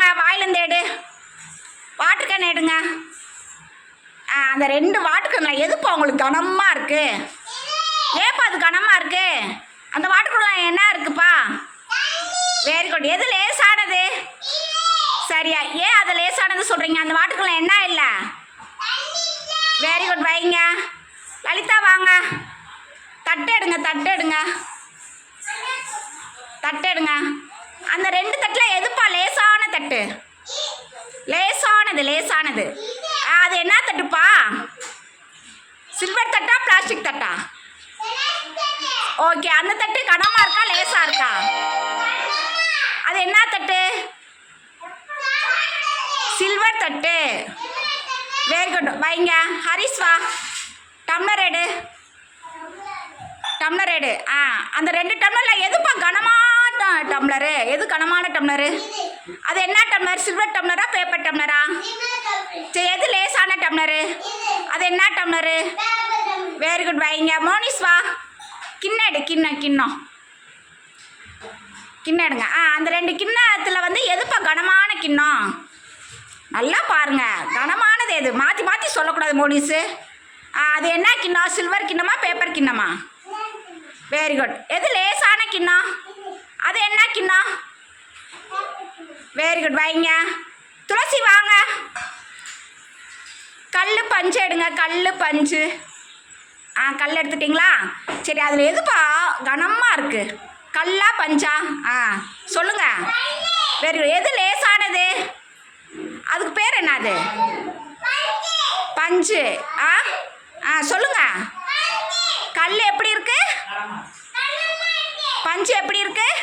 பேக்லேருந்து எடு. Water can எடுங்க. ஆ அந்த ரெண்டு வாட்டர் எதுப்பா உங்களுக்கு கனமாக இருக்குது ஏப்பா அது கனமாக இருக்கு? அந்த வாட்டர் கேனில் என்ன இருக்குப்பா? வெரி குட் எது லேசானது? சரியா. ஏன் அது லேசானது சொல்கிறீங்க அந்த வாட்டர் என்ன இல்லை? வெரி குட் வைங்க. லலிதா வாங்க. தட்டு எடுங்க தட்டு எடுங்க. தட்டு எடுங்க. அந்த ரெண்டு தட்டில் எதுப்பா? லேசான தட்டு. லேசானது லேசானது. ஆ, அது என்ன தட்டுப்பா? சில்வர் தட்டா பிளாஸ்டிக் தட்டா? ஓகே அந்த தட்டு கனமா இருக்கா லேசா இருக்கா? அது என்ன தட்டு? சில்வர் தட்டு. வெரி குட் வைங்க. ஹரிஸ் வா. டம்ளர் எடு. டம்ளர் எடு. ஆ அந்த ரெண்டு டம்ளரில் எதுப்பா கனமாக தான் டம்ளரு? எது கனமான டம்ளரு? அது என்ன டம்ளர்? சில்வர் டம்ளரா பேப்பர் டம்ளரா? சரி எது லேசான டம்ளரு? அது என்ன டம்ளரு? வெரி குட் வைங்க. மோனிஸ் வா. கிண்ணடு கிண்ணம் கிண்ணம். கிண்ணம் எடுங்க. ஆ அந்த ரெண்டு கிண்ணத்தில் வந்து எதுப்பா கனமான கிண்ணம்? நல்லா பாருங்க. கனமானது எது? மாற்றி மாற்றி சொல்லக்கூடாது மோனிஸு. ஆ அது என்ன கிண்ணம்? சில்வர் கிண்ணமா பேப்பர் கிண்ணமா? வெரி குட் எது லே கிண்ணம் அது என்ன கிண்ணம் வெரி குட் வைங்க. துளசி வாங்க. கல் பஞ்சு எடுங்க. கல் பஞ்சு. ஆ கல் எடுத்துட்டிங்களா? சரி அதில் எதுப்பா? கனமாக இருக்குது கல்லா பஞ்சா? ஆ சொல்லுங்கள் வெரி குட் எது லேசானது? அதுக்கு பேர் என்னது பஞ்சு. ஆ ஆ சொல்லுங்கள் கல் எப்படி இருக்குது பஞ்சு எப்படி இருக்குது